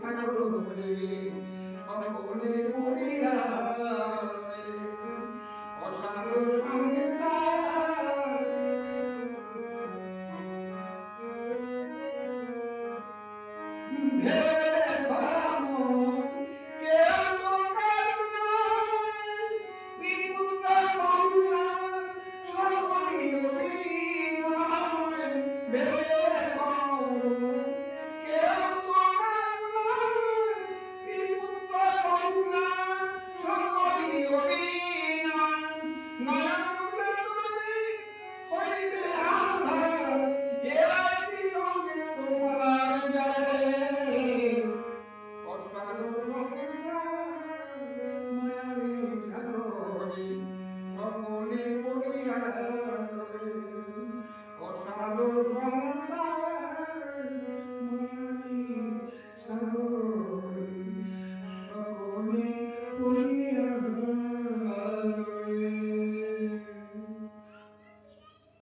সাগরে সকলে পড়িয়া